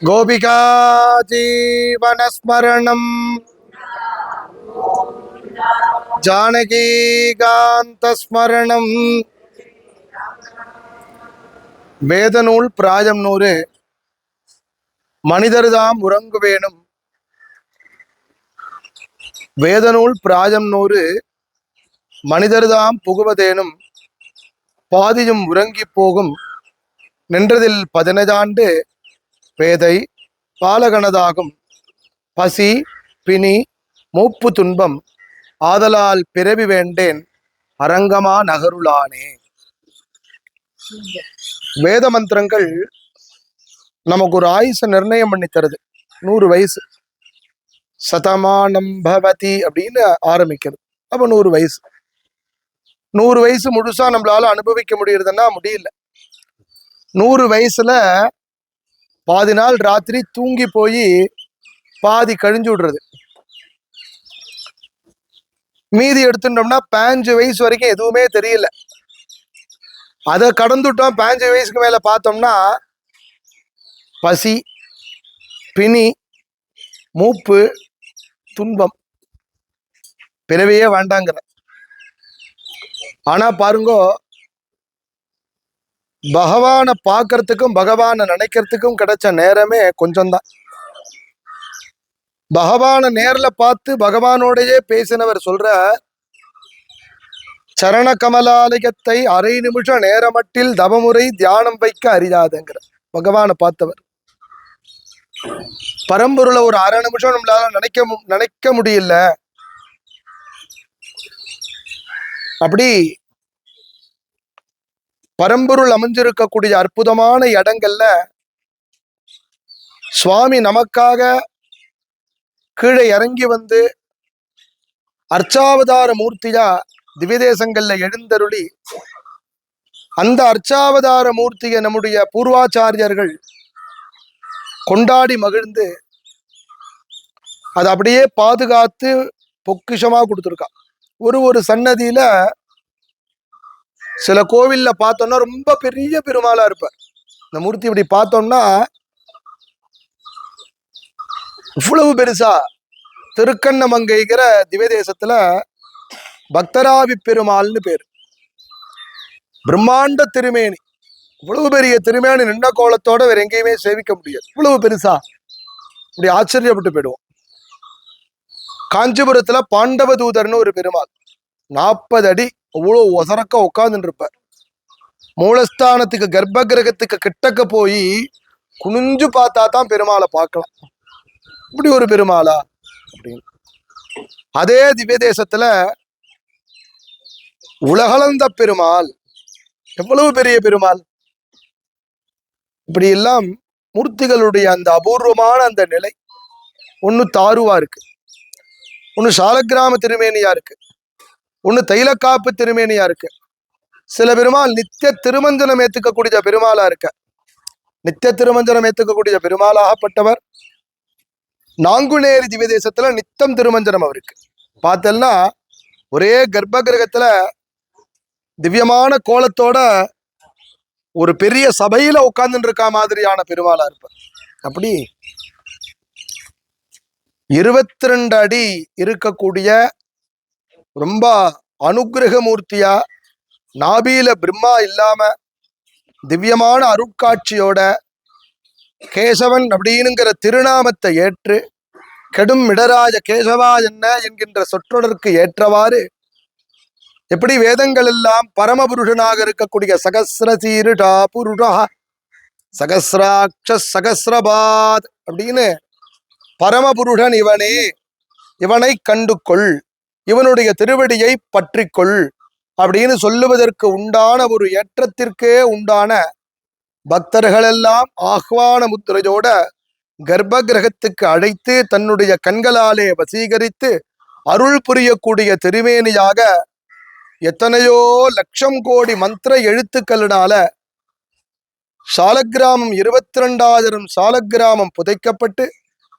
கோபிகா ஜீவனஸ்மரணம் ஜானகீகாந்தஸ்மரணம் வேதநூல் பிராயம் நூறு. மனிதர்தாம் உறங்குவேனும். வேதநூல் பிராயம் நூறு. மனிதர்தாம் புகுவதேனும். பாதியும் உறங்கி போகும். நின்றதில் பதினைந்தாண்டு பேதை பாலகனதாகும். பசி பிணி மூப்பு துன்பம் ஆதலால் பிறவி வேண்டேன் அரங்கமா நகருளானே. வேத மந்திரங்கள் நமக்கு ஒரு ஆயுச நிர்ணயம் பண்ணி தருது. நூறு வயசு. சதமானம் பவதி அப்படின்னு ஆரம்பிக்கிறது. அப்போ நூறு வயசு. நூறு வயசு முழுசா நம்மளால அனுபவிக்க முடியறதுன்னா முடியல. நூறு வயசுல பாதி நாள் ராத்திரி தூங்கி போய் பாதி கழிஞ்சு விடுறது. மீதி எடுத்துட்டோம்னா பாஞ்சு வயசு வரைக்கும் எதுவுமே தெரியல. அதை கடந்துட்டோம் பாஞ்சு வயசுக்கு மேல பார்த்தோம்னா பசி பிணி மூப்பு துன்பம். பிறவையே வேண்டாங்கிற. ஆனா பாருங்கோ பகவானை பார்க்கறதுக்கும் பகவானை நினைக்கிறதுக்கும் கிடைச்ச நேரமே கொஞ்சம்தான். பகவானை நேரில் பார்த்து பகவானோடையே பேசினவர் சொல்ற சரண கமலாலயத்தை அரை நிமிஷம் நேரமட்டில் தவமுறை தியானம் வைக்க அறியாதுங்கிற பகவானை பார்த்தவர். பரம்பொருளை ஒரு அரை நிமிஷம் நம்மளால நினைக்க மு- நினைக்க முடியல. அப்படி பரம்பொருள் அமைஞ்சிருக்கக்கூடிய அற்புதமான இடங்கள்ல சுவாமி நமக்காக கீழே இறங்கி வந்து அர்ச்சாவதார மூர்த்தியா திவ்யதேசங்கள்ல எழுந்தருளி அந்த அர்ச்சாவதார மூர்த்தியை நம்முடைய பூர்வாச்சாரியர்கள் கொண்டாடி மகிழ்ந்து அதை அப்படியே பாதுகாத்து பொக்கிஷமா கொடுத்துருக்கா. ஒரு ஒரு சன்னதியில சில கோவில்ல பார்த்தோம்னா ரொம்ப பெரிய பெருமாளா இருப்பார். இந்த மூர்த்தி இப்படி பார்த்தோம்னா இவ்வளவு பெருசா திருக்கண்ணமங்கைங்கிற திவ்யதேசத்துல பக்தராவி பெருமாள்னு பேர். பிரம்மாண்ட திருமேனி. இவ்வளவு பெரிய திருமேனி நின்ன கோலத்தோட வேற எங்கேயுமே சேவிக்க முடியாது. இவ்வளவு பெருசா. இப்படி ஆச்சரியப்பட்டு போயிடுவோம். காஞ்சிபுரத்துல பாண்டவ தூதர்னு ஒரு பெருமாள். நாற்பது அடி அவ்வளவு ஒசரக்க உட்காந்துட்டு இருப்பார் மூலஸ்தானத்துக்கு கர்ப்ப கிரகத்துக்கு கிட்டக்க போய் குனிஞ்சு பார்த்தா தான் பெருமாளை பார்க்கலாம். இப்படி ஒரு பெருமாளா? அப்படின்னு. அதே திவ்ய தேசத்துல உலகளந்த பெருமாள். எவ்வளவு பெரிய பெருமாள்? இப்படி எல்லாம் மூர்த்திகளுடைய அந்த அபூர்வமான அந்த நிலை ஒண்ணு தாருவா இருக்கு. ஒண்ணு சாலக்கிராம திருமேனியா இருக்கு. ஒன்று தைலக்காப்பு திருமேனியா இருக்கு. சில பெருமாள் நித்திய திருமஞ்சனம் ஏத்துக்கக்கூடிய பெருமாளா இருக்க. நித்திய திருமஞ்சனம் ஏத்துக்கக்கூடிய பெருமாளாகப்பட்டவர். நாங்குநேரி திவ்யதேசத்துல நித்தம் திருமஞ்சனம் அவருக்கு. பார்த்தோம்னா ஒரே கர்ப்ப கிரகத்துல திவ்யமான கோலத்தோட ஒரு பெரிய சபையில உட்கார்ந்துட்டு இருக்கா மாதிரியான பெருமாளா இருப்பார். அப்படி இருபத்தி ரெண்டு அடி இருக்கக்கூடிய ரொம்ப அனுகிரகமூர்த்தியா? நாபியில பிரம்மா இல்லாம திவ்யமான அருட்காட்சியோட கேசவன் அப்படின்னுங்கிற திருநாமத்தை ஏற்று கெடும் இடராஜ கேசவா என்ன என்கின்ற சொற்றொடருக்கு ஏற்றவாறு எப்படி வேதங்கள் எல்லாம் பரமபுருஷனாக இருக்கக்கூடிய சகசிர சீருடா புருடா சகசிராட்ச சகசிரபாத் அப்படின்னு பரமபுருஷன் இவனே இவனை கண்டு கொள் இவனுடைய திருவடியை பற்றிக்கொள் அப்படின்னு சொல்லுவதற்கு உண்டான ஒரு ஏற்றத்திற்கே உண்டான பக்தர்களெல்லாம் ஆஹ்வான முத்திரையோட கர்ப்ப கிரகத்துக்கு அழைத்து தன்னுடைய கண்களாலே வசீகரித்து அருள் புரியக்கூடிய திருமேனியாக எத்தனையோ லட்சம் கோடி மந்திர எழுத்துக்களினால சாலக்கிராமம் இருபத்தி ரெண்டாயிரம் சாலக்கிராமம் புதைக்கப்பட்டு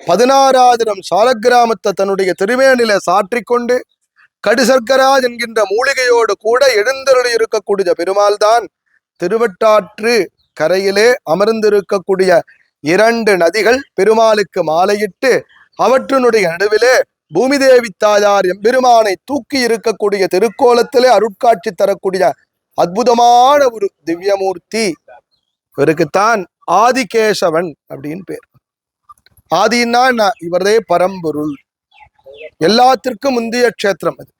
பதினாறாயிரம் சாலக்கிராமத்தை தன்னுடைய திருவேணில சாற்றிக்கொண்டு கடுசர்க்கராஜ் என்கின்ற மூலிகையோடு கூட எழுந்தருளி இருக்கக்கூடிய பெருமாள் தான் திருவட்டாற்று கரையிலே அமர்ந்திருக்கக்கூடிய இரண்டு நதிகள் பெருமாளுக்கு மாலையிட்டு அவற்றினுடைய நடுவிலே பூமிதேவி தாயார் எம்பெருமானை தூக்கி இருக்கக்கூடிய திருக்கோலத்திலே அருட்காட்சி தரக்கூடிய அற்புதமான ஒரு திவ்யமூர்த்தி. இவருக்குத்தான் ஆதிகேசவன் அப்படின்னு பேர். ஆதின்னா நான் இவரதே பரம்பொருள். எல்லாத்திற்கும் முந்திய க்ஷேத்திரம் அது.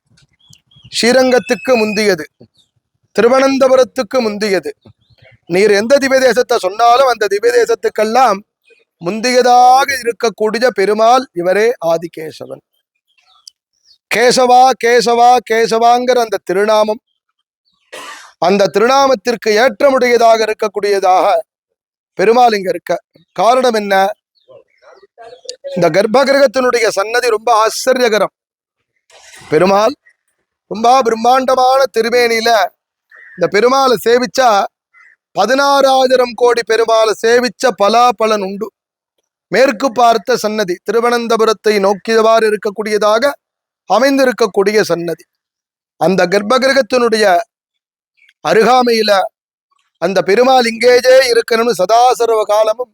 ஸ்ரீரங்கத்துக்கு முந்தியது. திருவனந்தபுரத்துக்கு முந்தியது. நீர் எந்த திவ்யதேசத்தை சொன்னாலும் அந்த திவ்யதேசத்துக்கெல்லாம் முந்தியதாக இருக்கக்கூடிய பெருமாள் இவரே ஆதிகேசவன். கேசவா கேசவா கேசவாங்கிற அந்த திருநாமம் அந்த திருநாமத்திற்கு ஏற்றமுடையதாக இருக்கக்கூடியதாக பெருமாள் இங்க இருக்க. காரணம் என்ன? இந்த கர்ப்பகிரகத்தினுடைய சன்னதி ரொம்ப ஆச்சரியகரம். பெருமாள் ரொம்ப பிரம்மாண்டமான திருமேனியில இந்த பெருமாளை சேவிச்சா பதினாறாயிரம் கோடி பெருமாளை சேவிச்ச பலாபலன் உண்டு. மேற்கு பார்த்த சன்னதி திருவனந்தபுரத்தை நோக்கியவாறு இருக்கக்கூடியதாக அமைந்திருக்கக்கூடிய சன்னதி. அந்த கர்ப்பகிரகத்தினுடைய அருகாமையில அந்த பெருமாள் இங்கேயே இருக்கணும்னு சதாசர்வ காலமும்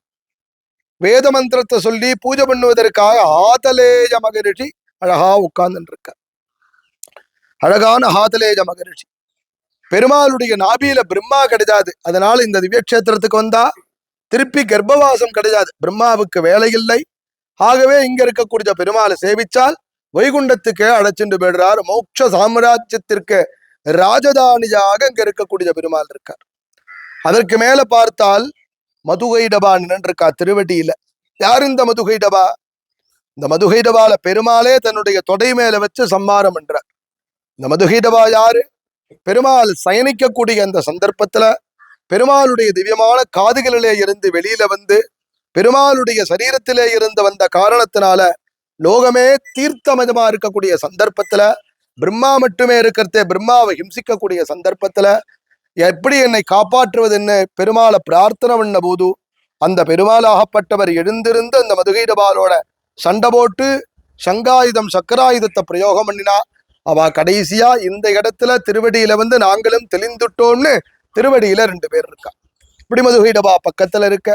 வேத மந்திரத்தை சொல்லி பூஜை பண்ணுவதற்காக ஆதலேய மகரிஷி அழகா உட்கார்ந்து அழகான ஆதலேய மகரிஷி. பெருமாளுடைய நாபியில பிரம்மா கிடையாது. அதனால இந்த திவ்யக்ஷேத்திரத்துக்கு வந்தா திருப்பி கர்ப்பவாசம் கிடையாது. பிரம்மாவுக்கு வேலை இல்லை. ஆகவே இங்க இருக்கக்கூடிய பெருமாளை சேவிச்சால் வைகுண்டத்துக்கு அழைச்சிட்டு போயிடுறார். மோட்ச சாம்ராஜ்யத்திற்கு ராஜதானியாக இங்க இருக்கக்கூடிய பெருமாள் இருக்கார். அதற்கு மேல பார்த்தால் மதுகைடபா நின்றுருக்கா திருவடியில? யார் இந்த மதுகைடபா இந்த மதுகைடபால பெருமாளே தன்னுடைய தொடை மேல வச்சு சம்மாரம் பண்றார். இந்த மதுகைடபா யாரு? பெருமாள் சயனிக்கக்கூடிய அந்த சந்தர்ப்பத்துல பெருமாளுடைய திவ்யமான காதுகளிலே இருந்து வெளியில வந்து பெருமாளுடைய சரீரத்திலே இருந்து வந்த காரணத்தினால லோகமே தீர்த்தமதமா இருக்கக்கூடிய சந்தர்ப்பத்துல பிரம்மா மட்டுமே இருக்கிறதே பிரம்மாவை ஹிம்சிக்கக்கூடிய சந்தர்ப்பத்துல எப்படி என்னை காப்பாற்றுவதுன்னு? பெருமாளை பிரார்த்தனை பண்ண போது அந்த பெருமாளாகப்பட்டவர் எழுந்திருந்து அந்த மதுகைடபாலோட சண்டை போட்டு சங்காயுதம் சக்கராயுதத்தை பிரயோகம் பண்ணினா அவ கடைசியா இந்த இடத்துல திருவடியில வந்து நாங்களும் தெளிந்துட்டோம்னு திருவடியில ரெண்டு பேர் இருக்கா. இப்படி மதுகைடபா பக்கத்துல இருக்க.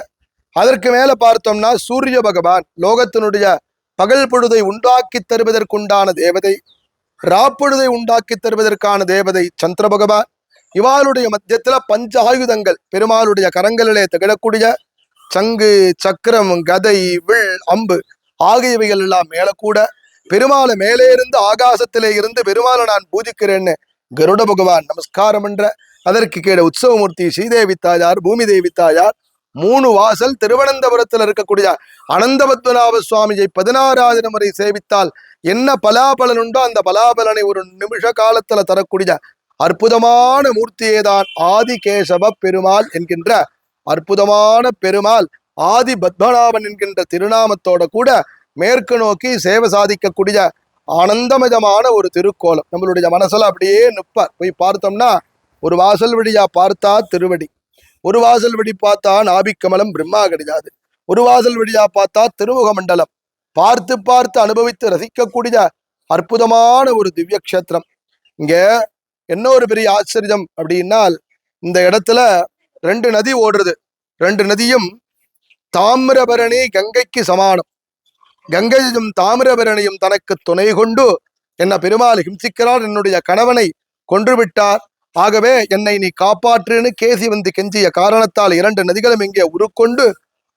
அதற்கு மேல பார்த்தோம்னா சூரிய பகவான் லோகத்தினுடைய பகல் பொழுதை உண்டாக்கி தருவதற்குண்டான தேவதை ராப்பொழுதை உண்டாக்கி தருவதற்கான தேவதை சந்திர பகவான். இவாளுடைய மத்தியத்தில் பஞ்ச ஆயுதங்கள் பெருமாளுடைய கரங்களிலே திகழக்கூடிய சங்கு சக்கரம் கதை வில் அம்பு ஆகியவைகள் எல்லாம் மேலே கூட பெருமாளை மேலே இருந்து ஆகாசத்திலே இருந்து பெருமாளை நான் பூஜிக்கிறேன்னு கருட பகவான் நமஸ்காரம் என்ற அதற்கு கீழே உற்சவமூர்த்தி ஸ்ரீதேவி தாயார் பூமி தேவி தாயார் மூணு வாசல் திருவனந்தபுரத்தில் இருக்கக்கூடிய அனந்தபத்மநாப சுவாமியை பதினாறாயிரம் முறை சேவித்தால் என்ன பலாபலன் உண்டோ அந்த பலாபலனை ஒரு நிமிஷ காலத்துல தரக்கூடிய அற்புதமான மூர்த்தியே தான் ஆதிகேசவ பெருமாள் என்கின்ற அற்புதமான பெருமாள் ஆதி பத்மநாபன் என்கின்ற திருநாமத்தோட கூட மேற்கு நோக்கி சேவை சாதிக்கக்கூடிய ஆனந்தமிதமான ஒரு திருக்கோலம். நம்மளுடைய மனசுல அப்படியே நிப்பார். போய் பார்த்தோம்னா ஒரு வாசல் வழியா பார்த்தா திருவடி ஒரு வாசல் வழி பார்த்தா நாபிக்கமலம் பிரம்மா கிடையாது ஒரு வாசல் வழியா பார்த்தா திருமுக மண்டலம் பார்த்து பார்த்து அனுபவித்து ரசிக்கக்கூடிய அற்புதமான ஒரு திவ்ய கஷேத்திரம் இங்க என்ன ஒரு பெரிய ஆச்சரியம் அப்படின்னால் இந்த இடத்துல ரெண்டு நதி ஓடுறது. ரெண்டு நதியும் தாமிரபரணி கங்கைக்கு சமானம். கங்கையும் தாமிரபரணியும் தனக்கு துணை கொண்டு என்ன பெருமாள் ஹிம்சிக்கிறார் என்னுடைய கணவனை கொன்று விட்டார் ஆகவே என்னை நீ காப்பாற்றுன்னு கேசி வந்து கெஞ்சிய காரணத்தால் இரண்டு நதிகளும் இங்கே உருக்கொண்டு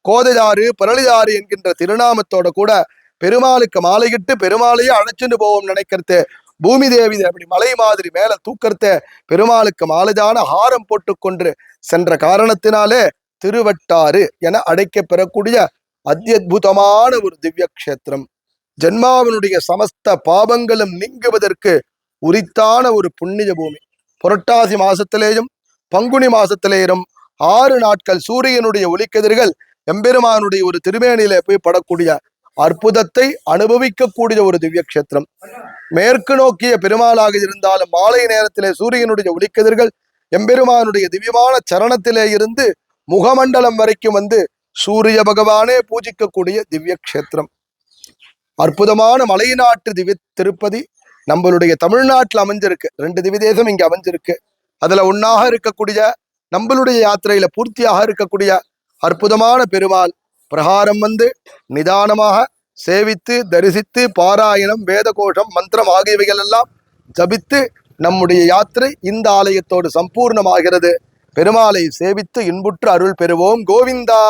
கோதையாறு பரளியாறு என்கின்ற திருநாமத்தோட கூட பெருமாளுக்கு மாலையிட்டு பெருமாளையே அழைச்சிட்டு போவோம் நினைக்கிறது பூமி தேவி அப்படி மலை மாதிரி மேல தூக்கறத பெருமாளுக்கு மாலைதான ஹாரம் போட்டு கொண்டு சென்ற காரணத்தினாலே திருவட்டாறு என அடைக்க பெறக்கூடிய அத்தியுதமான ஒரு திவ்ய கஷேத்திரம் ஜென்மாவனுடைய சமஸ்த பாபங்களும் நீங்குவதற்கு உரித்தான ஒரு புண்ணிய பூமி. புரட்டாசி மாசத்திலேயும் பங்குனி மாசத்திலேயும் ஆறு நாட்கள் சூரியனுடைய ஒளிக்கதிர்கள் எம்பெருமானுடைய ஒரு திருமேனியில போய் படக்கூடிய அற்புதத்தை அனுபவிக்கக்கூடிய ஒரு திவ்ய கஷேத்திரம் மேற்கு நோக்கிய பெருமாளாக இருந்தாலும் மாலை நேரத்திலே சூரியனுடைய ஒளிக்கதிர்கள் எம்பெருமானுடைய திவ்யமான சரணத்திலே இருந்து முகமண்டலம் வரைக்கும் வந்து சூரிய பகவானே பூஜிக்கக்கூடிய திவ்ய கஷேத்திரம் அற்புதமான மலைநாட்டு திவ்ய திருப்பதி நம்மளுடைய தமிழ்நாட்டில் அமைஞ்சிருக்கு. ரெண்டு திவ்ய தேசம் இங்க அமைஞ்சிருக்கு. அதுல ஒன்னாக இருக்கக்கூடிய நம்மளுடைய யாத்திரையில பூர்த்தியாக இருக்கக்கூடிய அற்புதமான பெருமாள் பிரகாரம் வந்து நிதானமாக சேவித்து தரிசித்து பாராயணம் வேதகோஷம் மந்திரம் ஆகியவைகள் எல்லாம் ஜபித்து நம்முடைய யாத்திரை இந்த ஆலயத்தோடு சம்பூர்ணமாகிறது. பெருமாளை சேவித்து இன்புற்று அருள் பெறுவோம். கோவிந்தா!